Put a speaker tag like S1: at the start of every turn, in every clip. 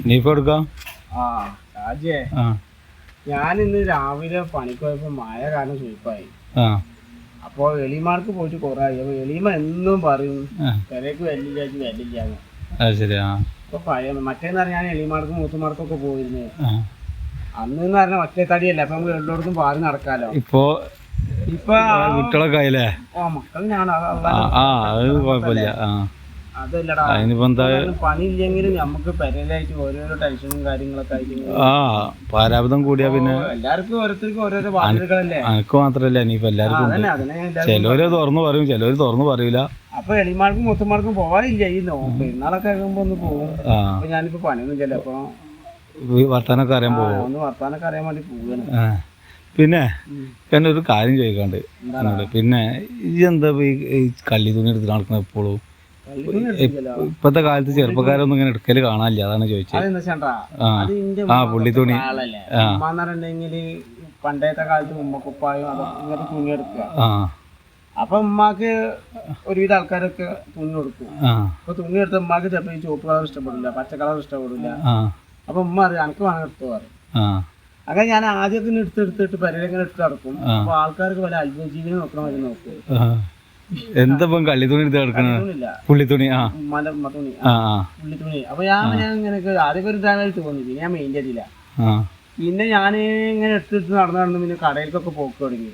S1: ഇനിയിപ്പോ എടുക്കാം?
S2: ആ രാജേ.
S1: ആ.
S2: ഞാൻ ഇന്ന് രാവിലെ പണിക്ക് പോയപ്പോ മഴ കാരണം സൂപ്പായി
S1: ആ.
S2: അപ്പൊ എളിമാർക്ക് പോയിട്ട് കുറെ ആയി. അപ്പൊ എളിമ എന്നും പറയും പെരേക്ക് വെല്ലില്ല വല്ലില്ല
S1: അത് ശരി ആ.
S2: അപ്പൊ പഴയ മറ്റേന്ന് പറഞ്ഞാൽ ഞാൻ എളിമാർക്കും മൂത്തുമാർക്കൊക്കെ പോയിരുന്നു.
S1: ആ.
S2: അന്ന് എന്ന് പറഞ്ഞാൽ മറ്റേ തടിയല്ല അപ്പൊ നമുക്ക് എല്ലായിടത്തും പാറി നടക്കാലോ.
S1: ഇപ്പോ
S2: ഇപ്പൊ
S1: കുട്ടികളൊക്കെ ആയില്ലേ?
S2: ആ മക്കൾ ഞാൻ
S1: ആ ആ അത് കുഴപ്പമില്ല ആ.
S2: അതല്ലടാ.
S1: അതിനിപ്പോ എന്താ
S2: നമുക്ക് ഓരോരോ ടെൻഷനും കാര്യങ്ങളൊക്കെ ആയിട്ട്
S1: ആ പാരാബദ്ധം കൂടിയാ പിന്നെ
S2: എല്ലാവർക്കും ഓരോരുത്തർക്കും ഓരോരോ ബാധ്യതകളല്ലേ
S1: അനക്ക് മാത്രല്ല ഇനിയിപ്പോ എല്ലാവർക്കും ചിലവര് തുറന്നു പറയും ചിലവര് തുറന്നു പറയൂല.
S2: അപ്പൊ എളിമാർക്കും മുത്തുമാർക്കും പോവാനില്ല ഈ നോമ്പ് പെരുന്നാളൊക്കെ ആകുമ്പോ ഒന്ന് പോകും അപ്പൊ ഞാനിപ്പോ പണിയൊന്നും ചെയ്യില്ല അപ്പൊ
S1: വർത്താനൊക്കെ അറിയാൻ പോകും
S2: ഒന്ന് വർത്താനൊക്കെ അറിയാൻ വേണ്ടി പോവാണ്.
S1: പിന്നെ എന്നെ ഒരു കാര്യം ചോദിക്കാണ്ട് പിന്നെ ഈ എന്താ ഈ കള്ളി തുണി എടുത്ത് നടക്കുന്ന എപ്പോഴും. ഇപ്പത്തെ കാലത്ത് ചെറുപ്പക്കാരൊന്നും ഇങ്ങനെ എടുക്കൽ കാണാനില്ല അതാണ് ചോദിച്ചത്. ആ.
S2: പുള്ളി
S1: തുണി പുള്ളിത്തുണി.
S2: ആളല്ലേ. പണ്ടത്തെ കാലത്ത് ഉമ്മക്കുപ്പായും ഇങ്ങനത്തെ തുണി എടുക്കുക. അപ്പൊ ഉമ്മാക്ക് ഒരുവിധ ആൾക്കാരൊക്കെ തുണി കൊടുക്കും അപ്പൊ തുണി എടുത്ത ഉമ്മാക്ക് ചിലപ്പോ ഈ ചുവപ്പ് കളർ ഇഷ്ടപ്പെടില്ല പച്ച കളർ ഇഷ്ടപ്പെടില്ല. അപ്പൊ ഉമ്മ അറിയാം എനിക്ക് വേണം എടുത്തു പറയും. അങ്ങനെ ഞാൻ ആദ്യമൊക്കെ എടുത്തെടുത്തിട്ട് എടുത്ത് എടുത്തിട്ട് എടുത്ത് നടക്കും. അപ്പൊ ആൾക്കാർക്ക് പല അത്ഭുത ജീവിതം നോക്കണ നോക്കും
S1: ആ. എന്താ ഇപ്പം കള്ളി തുണി എടുത്ത് കിടക്കണ? പുള്ളിത്തുണി ആ.
S2: തുണി
S1: ആ ആ.
S2: പുള്ളി തുണി അപ്പൊ ഞാൻ ഞാൻ ഇങ്ങനെ ആദ്യമൊക്കെ ഒരു ഇതായിട്ട് തോന്നി പിന്നെ ഞാൻ മെയിന്റെ ചെയ്തില്ല
S1: ആ.
S2: പിന്നെ ഞാൻ ഇങ്ങനെ എടുത്തിട്ട് നടന്നു നടന്ന് പിന്നെ കടയിലേക്കൊക്കെ പോക്ക് തുടങ്ങി.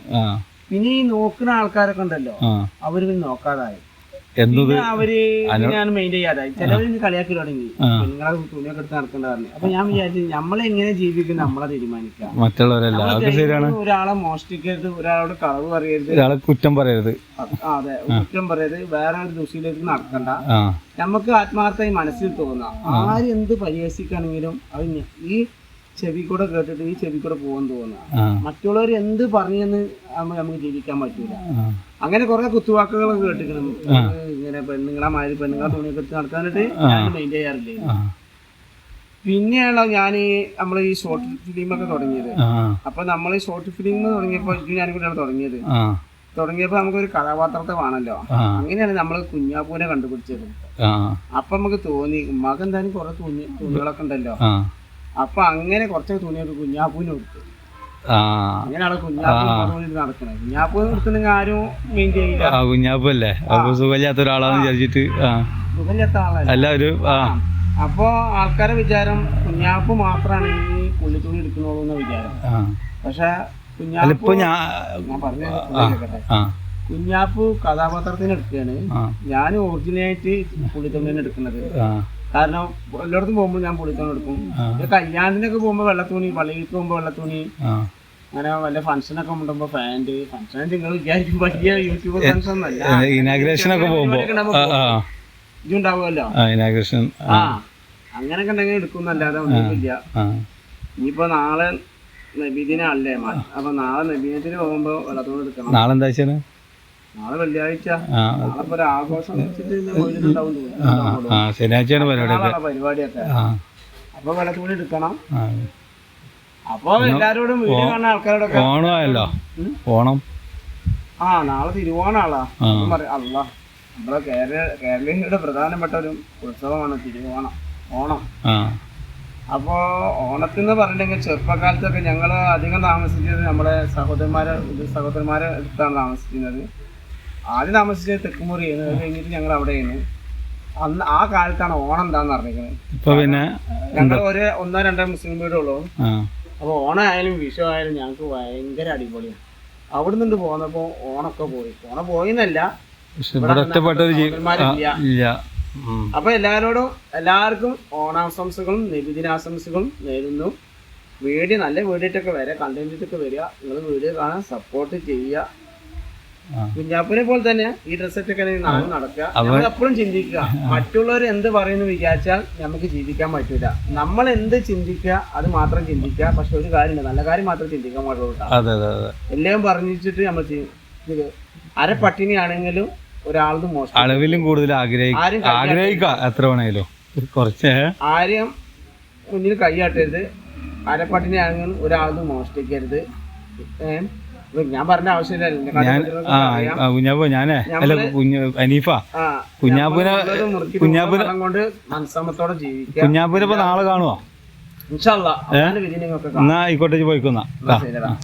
S2: പിന്നെ ഈ നോക്കുന്ന ആൾക്കാരൊക്കെ ഉണ്ടല്ലോ. അവർ പിന്നെ നോക്കാതായി.
S1: എന്നത്
S2: അവർ ഞാൻ മെയിൻ ചെയ്യാതായി ചിലവര് കളിയാക്കി തുടങ്ങി. നിങ്ങളെ തുണിയൊക്കെ എടുത്ത് നടക്കേണ്ട പറഞ്ഞു അപ്പൊ ഞാൻ വിചാരിച്ചു നമ്മളെങ്ങനെ ജീവിക്കും നമ്മളെ തീരുമാനിക്കാം
S1: മറ്റുള്ളവരല്ല ശരിയാണ്.
S2: ഒരാളെ മോഷ്ടിക്കരുത് ഒരാളോട് കളവ് പറയരുത്.
S1: ഒരാളെ കുറ്റം പറയരുത്.
S2: അതെ കുറ്റം പറയരുത്. വേറെ ഒരു ദുഷിയിലേക്ക് നടക്കണ്ട നമുക്ക് ആത്മാർത്ഥമായി മനസ്സിൽ തോന്നാം. ആര് എന്ത് പരിഹസിക്കുകയാണെങ്കിലും അത് ഈ ചെവി കൂടെ കേട്ടിട്ട് ഈ ചെവി കൂടെ പോകാൻ തോന്നുക മറ്റുള്ളവർ എന്ത് പറഞ്ഞെന്ന് നമുക്ക് ജീവിക്കാൻ പറ്റൂല. അങ്ങനെ കുറെ കുത്തുവാക്കുകളൊക്കെ കേട്ടിക്കണം ഇങ്ങനെ പെണ്ണുങ്ങളെ മാതിരി പെണ്ണുങ്ങളെ തുണിയൊക്കെ എടുത്ത് നടക്കാനായിട്ട് ഞാൻ മെയിൻ ചെയ്യാറില്ല? പിന്നെയാണ് ഞാൻ നമ്മൾ ഈ ഷോർട്ട് ഫിലിം ഒക്കെ
S1: തുടങ്ങിയത്.
S2: അപ്പൊ നമ്മൾ ഈ ഷോർട്ട് ഫിലിം തുടങ്ങിയപ്പോ ഞാൻ ഞാനും കൂടെയാണ് തുടങ്ങിയത്
S1: തുടങ്ങിയപ്പോ
S2: തുടങ്ങിയപ്പോൾ നമുക്കൊരു കഥാപാത്രത്തെ വേണമല്ലോ
S1: ആ.
S2: അങ്ങനെയാണ് നമ്മൾ കുഞ്ഞാപ്പൂനെ കണ്ടുപിടിച്ചത്. അപ്പൊ നമുക്ക് തോന്നി ഉമ്മാക്ക് എന്തായാലും കുറെ തുണി തുണികളൊക്കെ ഉണ്ടല്ലോ. അപ്പൊ അങ്ങനെ കുറച്ച് തുണിയൊക്കെ കുഞ്ഞാപ്പൂന് കൊടുത്തു.
S1: ആ.
S2: അങ്ങനെയാണ് കുഞ്ഞാപ്പൂ തുണി നടക്കണത് കുഞ്ഞാപ്പൂ കൊടുത്തില്ലെങ്കിൽ ആരും മെയിൻ ചെയ്യില്ല
S1: ആ കുഞ്ഞാപ്പല്ലേ അപ്പൊ സുഖമില്ലാത്ത ഒരാളാന്ന് വിചാരിച്ചിട്ട് ആ.
S2: സുഖമില്ലാത്ത ആളല്ല.
S1: അല്ല ഒരു ആ.
S2: അപ്പൊ ആൾക്കാരെ വിചാരം കുഞ്ഞാപ്പ് മാത്രമാണ് ഈ പുള്ളിത്തുണി എടുക്കണുള്ളൂ എന്ന വിചാരം. പക്ഷെ
S1: അല്ല
S2: കുഞ്ഞാപ്പ്
S1: ഞാൻ
S2: പറഞ്ഞു കുഞ്ഞാപ്പ് കഥാപാത്രത്തിന് എടുക്കുകയാണ്. ഞാൻ ഒറിജിനലായിട്ട് പുള്ളിത്തുണിയാണ് എടുക്കുന്നത്. കാരണം എല്ലായിടത്തും പോകുമ്പോൾ ഞാൻ പുള്ളിത്തുണി എടുക്കും. കല്യാണത്തിനൊക്കെ പോകുമ്പോൾ വെള്ളത്തുണി പള്ളിയിലേക്ക് പോകുമ്പോൾ വെള്ളത്തുണി.
S1: ആ.
S2: അങ്ങനെ വല്ല ഫംഗ്ഷനൊക്കെ ഉണ്ടുമ്പോ ഫാന്റ്. ഫംഗ്ഷൻ നിങ്ങൾ വിചാരിക്കും വലിയ യൂട്യൂബർ ഫംഗ്ഷൻ ഒന്നല്ല
S1: ഇനാഗ്രേഷൻ ഒക്കെ പോകുമ്പോ.
S2: ഇതുണ്ടാവുമല്ലോ
S1: ഇനാഗ്രേഷൻ
S2: ആ. അങ്ങനെയൊക്കെ ഉണ്ടെങ്കിൽ എടുക്കുന്നല്ലാതെ ഒന്നുമില്ല. ഇനിയിപ്പോ നാളെ നബീദിനല്ലേ അപ്പൊ നാളെ നബീദിനത്തിന് പോകുമ്പോ വെള്ളത്തോട് എടുക്കണം.
S1: നാളെ എന്താ ആ. ശനിയാഴ്ചയാണ് പരിപാടിയൊക്കെ.
S2: അപ്പൊ എടുക്കണം. അപ്പൊ എല്ലാരോടും വീഡിയോ കാണുന്ന ആൾക്കാരോടൊക്കെ
S1: ഓണമായല്ലോ? ഓണം
S2: ആ നാളെ തിരുവോണാളാ. അല്ല നമ്മളെ കേരള കേരളീയരുടെ പ്രധാനപ്പെട്ട ഒരു ഉത്സവമാണ് തിരുവോണം. ഓണം.
S1: അപ്പോൾ
S2: അപ്പോ ഓണത്തിന് പറഞ്ഞിട്ടുണ്ടെങ്കിൽ ചെറുപ്പകാലത്തൊക്കെ ഞങ്ങൾ അധികം താമസിച്ചത് നമ്മുടെ സഹോദരന്മാരെ സഹോദരന്മാരെ അടുത്താണ് താമസിക്കുന്നത് ആദ്യം താമസിച്ചത് തെക്കുമുറിയാണ് അത് കഴിഞ്ഞിട്ട് ഞങ്ങൾ അവിടെയാണ് അന്ന് ആ കാലത്താണ് ഓണം എന്താന്ന് അറിഞ്ഞിരിക്കുന്നത്?
S1: ഇപ്പൊ പിന്നെ
S2: ഞങ്ങൾ ഒരു ഒന്നോ രണ്ടോ മുസ്ലിം വീടുള്ളൂ അപ്പോൾ ഓണം ആയാലും വിഷു ആയാലും ഞങ്ങൾക്ക് ഭയങ്കര അടിപൊളിയാണ്. അവിടെ നിന്ന് പോന്നപ്പോൾ ഓണൊക്കെ പോയി. ഓണം പോയിന്നല്ല.
S1: എന്നല്ല.
S2: അപ്പൊ എല്ലാവരോടും എല്ലാവർക്കും ഓണാശംസകളും നിബിദിനാശംസകളും നേരുന്നു. വീഡിയോ നല്ല വീടിട്ടൊക്കെ വരിക കണ്ടന്റിട്ടൊക്കെ വരിക നിങ്ങൾ വീഡിയോ കാണാൻ സപ്പോർട്ട് ചെയ്യുക. കുഞ്ഞാപ്പിനെ പോലെ തന്നെ ഈ ഡ്രസ്സൊക്കെ നടക്കുക. നമ്മൾ എപ്പോഴും ചിന്തിക്കുക. മറ്റുള്ളവർ എന്ത് പറയുന്നു വിചാരിച്ചാൽ നമുക്ക് ജീവിക്കാൻ പറ്റൂല. നമ്മൾ എന്ത് ചിന്തിക്കുക അത് മാത്രം ചിന്തിക്കുക. പക്ഷെ ഒരു കാര്യം നല്ല കാര്യം മാത്രം ചിന്തിക്കാൻ പാടുള്ളൂ എല്ലാം പറഞ്ഞിട്ട് നമ്മൾ അര പട്ടിണിയാണെങ്കിലും ഒരാളത് മോശം.
S1: അളവിലും കൂടുതൽ ആഗ്രഹിക്ക
S2: ആരും
S1: എത്ര വേണേലും. കുറച്ച്.
S2: ആരെയും മുന്നിൽ കൈയാട്ടരുത് അരപ്പട്ടിനെ ആണെങ്കിലും ഒരാളത് മോഷ്ടിക്കരുത്? ഞാൻ പറഞ്ഞ ആവശ്യമില്ല.
S1: കുഞ്ഞാപ്പോ ഞാനേ അല്ല കുഞ്ഞ അനീഫ. കുഞ്ഞാപ്പൂനെ കുഞ്ഞാപ്പൂനെ
S2: കൊണ്ട് മനസ്സമ്മത്തോടെ ജീവിക്കുക.
S1: കുഞ്ഞാപ്പൂനെ ഇപ്പൊ നാളെ കാണുവോ? എന്നാ ആയിക്കോട്ടെ പോയിക്കുന്ന